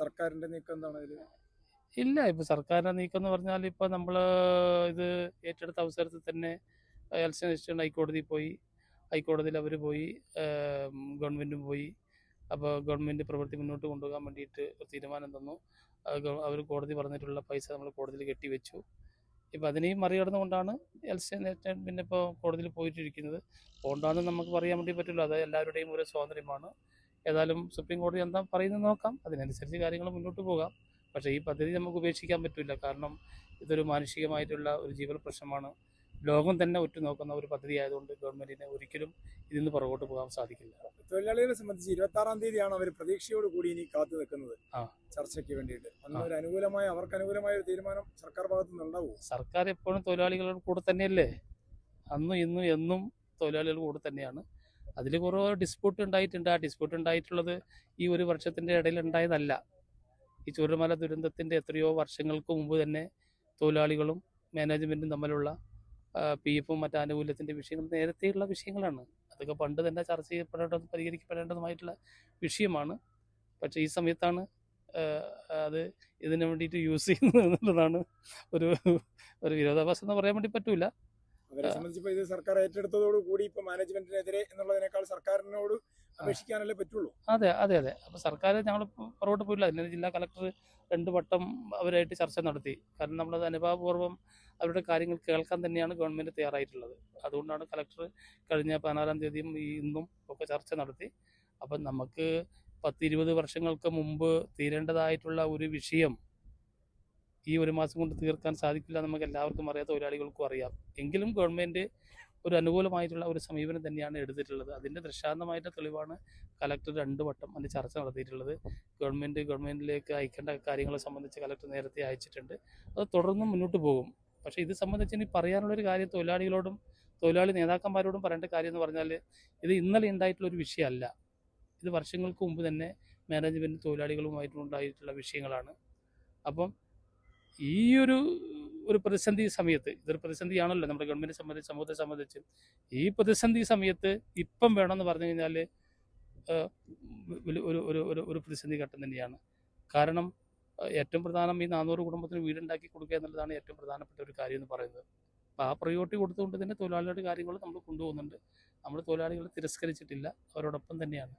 സർക്കാരിന്റെ നീക്കം എന്താണ് ഇല്ല ഇപ്പൊ സർക്കാരിന്റെ നീക്കം എന്ന് പറഞ്ഞാൽ ഇപ്പൊ നമ്മൾ ഇത് ഏറ്റെടുത്ത അവസരത്തിൽ തന്നെ എലക്ഷൻ രജിസ്റ്റർ ഹൈക്കോടതി പോയി ഹൈക്കോടതിയിൽ അവർ പോയി ഗവൺമെന്റും പോയി. അപ്പോൾ ഗവൺമെന്റ് പ്രവൃത്തി മുന്നോട്ട് കൊണ്ടുപോകാൻ വേണ്ടിയിട്ട് ഒരു തീരുമാനം തന്നു. അവർ കോടതി പറഞ്ഞിട്ടുള്ള പൈസ നമ്മൾ കോടതിയിൽ കെട്ടിവെച്ചു ഇപ്പം അതിനെയും മറികടന്നുകൊണ്ടാണ് എൽസി പിന്നെ ഇപ്പോൾ കോടതിയിൽ പോയിട്ടിരിക്കുന്നത്. അതുകൊണ്ടാണ് നമുക്ക് പറയാൻ വേണ്ടി പറ്റില്ല. അത് എല്ലാവരുടെയും ഒരു സ്വാതന്ത്ര്യമാണ്. ഏതായാലും സുപ്രീം കോടതി എന്താ പറയുന്നത് നോക്കാം. അതിനനുസരിച്ച് കാര്യങ്ങൾ മുന്നോട്ട് പോകാം. പക്ഷേ ഈ പദ്ധതി നമുക്ക് ഉപേക്ഷിക്കാൻ പറ്റില്ല. കാരണം ഇതൊരു മാനുഷികമായിട്ടുള്ള ഒരു ജീവൽ പ്രശ്നമാണ്. ലോകം തന്നെ ഉറ്റുനോക്കുന്ന ഒരു പദ്ധതി ആയതുകൊണ്ട് ഗവൺമെന്റിന് ഒരിക്കലും ഇതിൽ നിന്ന് പുറകോട്ട് പോകാൻ സാധിക്കില്ല. തൊഴിലാളികളെ സംബന്ധിച്ച് ഇരുപത്തി ആറാം തീയതിയാണ് അവർ പ്രതീക്ഷയോട് കൂടി ഇനി കാത്തു നിൽക്കുന്നത് ചർച്ചയ്ക്ക് വേണ്ടിയിട്ട്. ഒരു അനുകൂലമായ അവർക്ക് അനുകൂലമായ ഒരു തീരുമാനം സർക്കാർ ഭാഗത്തു നിന്നുണ്ടാവും സർക്കാർ എപ്പോഴും തൊഴിലാളികളുടെ കൂടെ തന്നെയല്ലേ? അന്നും ഇന്നും എന്നും തൊഴിലാളികളുടെ കൂടെ തന്നെയാണ്. അതിൽ കുറേ ഡിസ്പ്യൂട്ട് ഉണ്ടായിട്ടുണ്ട്. ആ ഡിസ്പ്യൂട്ട് ഉണ്ടായിട്ടുള്ളത് ഈ ഒരു വർഷത്തിന്റെ ഇടയിൽ ഉണ്ടായതല്ല. ഈ ചൂരമല ദുരന്തത്തിന്റെ എത്രയോ വർഷങ്ങൾക്ക് മുമ്പ് തന്നെ തൊഴിലാളികളും മാനേജ്മെന്റും തമ്മിലുള്ള പി എഫും മറ്റ് ആനുകൂല്യത്തിന്റെ വിഷയങ്ങൾ നേരത്തെയുള്ള വിഷയങ്ങളാണ്. അതൊക്കെ പണ്ട് തന്നെ ചർച്ച ചെയ്യപ്പെടേണ്ടതും പരിഹരിക്കപ്പെടേണ്ടതുമായിട്ടുള്ള വിഷയമാണ്. പക്ഷേ ഈ സമയത്താണ് അത് ഇതിനു വേണ്ടിയിട്ട് യൂസ് ചെയ്യുന്നത് എന്നുള്ളതാണ് ഒരു ഒരു വിരോധാഭാസം എന്ന് പറയാൻ വേണ്ടി പറ്റൂല. അവരെ സംബന്ധിച്ച് ഇത് സർക്കാർ ഏറ്റെടുത്തതോട് കൂടി ഇപ്പൊ മാനേജ്മെന്റിനെതിരെ എന്നുള്ളതിനേക്കാൾ സർക്കാരിനോട് അപേക്ഷിക്കാനല്ലേ പറ്റുള്ളൂ? അതെ അതെ അതെ. അപ്പൊ സർക്കാർ ഞങ്ങൾ പുറകോട്ട് പോയില്ല അതിന് ജില്ലാ കളക്ടർ രണ്ടു വട്ടം അവരായിട്ട് ചർച്ച നടത്തി. കാരണം നമ്മളത് അനുഭാവപൂർവം അവരുടെ കാര്യങ്ങൾ കേൾക്കാൻ തന്നെയാണ് ഗവൺമെന്റ് തയ്യാറായിട്ടുള്ളത്. അതുകൊണ്ടാണ് കളക്ടർ കഴിഞ്ഞ പതിനാലാം തീയതിയും ഈ ഇന്നും ഒക്കെ ചർച്ച നടത്തി. അപ്പം നമുക്ക് പത്തിരുപത് വർഷങ്ങൾക്ക് മുമ്പ് തീരേണ്ടതായിട്ടുള്ള ഒരു വിഷയം ഈ ഒരു മാസം കൊണ്ട് തീർക്കാൻ സാധിക്കില്ല നമുക്ക് എല്ലാവർക്കും അറിയാം തൊഴിലാളികൾക്കും അറിയാം. എങ്കിലും ഗവൺമെന്റ് ഒരു അനുകൂലമായിട്ടുള്ള ഒരു സമീപനം തന്നെയാണ് എടുത്തിട്ടുള്ളത്. അതിന്റെ ദൃഷ്ടാന്തമായിട്ട് തെളിവാണ് കലക്ടർ രണ്ട് വട്ടം അതിന്റെ ചർച്ച നടത്തിയിട്ടുള്ളത്. ഗവൺമെന്റ് ഗവൺമെന്റിലേക്ക് അയക്കേണ്ട കാര്യങ്ങളെ സംബന്ധിച്ച് കലക്ടർ നേരത്തെ അയച്ചിട്ടുണ്ട്. അത് തുടർന്നും മുന്നോട്ട് പോകും. പക്ഷേ ഇത് സംബന്ധിച്ച് ഇനി പറയാനുള്ളൊരു കാര്യം തൊഴിലാളികളോടും തൊഴിലാളി നേതാക്കന്മാരോടും പറയേണ്ട കാര്യം എന്ന് പറഞ്ഞാൽ ഇത് ഇന്നലെ ഉണ്ടായിട്ടുള്ള ഒരു വിഷയമല്ല. ഇത് വർഷങ്ങൾക്ക് മുമ്പ് തന്നെ മാനേജ്മെന്റ് തൊഴിലാളികളുമായിട്ടുണ്ടായിട്ടുള്ള വിഷയങ്ങളാണ്. അപ്പം ഈ ഒരു ഒരു പ്രതിസന്ധി സമയത്ത് ഇതൊരു പ്രതിസന്ധിയാണല്ലോ നമ്മുടെ ഗവൺമെന്റ് സംബന്ധിച്ച് സമൂഹത്തെ സംബന്ധിച്ച്. ഈ പ്രതിസന്ധി സമയത്ത് ഇപ്പം വേണമെന്ന് പറഞ്ഞു കഴിഞ്ഞാൽ ഒരു ഒരു ഒരു ഒരു- ഒരു പ്രതിസന്ധി ഘട്ടം തന്നെയാണ്. കാരണം ഏറ്റവും പ്രധാനം ഈ നാനൂറ് കുടുംബത്തിന് വീടുണ്ടാക്കി കൊടുക്കുക എന്നുള്ളതാണ് ഏറ്റവും പ്രധാനപ്പെട്ട ഒരു കാര്യം എന്ന് പറയുന്നത്. അപ്പോൾ ആ പ്രയോറിറ്റി കൊടുത്തുകൊണ്ട് തന്നെ തൊഴിലാളികളുടെ കാര്യങ്ങൾ നമ്മൾ കൊണ്ടുപോകുന്നുണ്ട്. നമ്മൾ തൊഴിലാളികളെ തിരസ്കരിച്ചിട്ടില്ല. അവരോടൊപ്പം തന്നെയാണ്.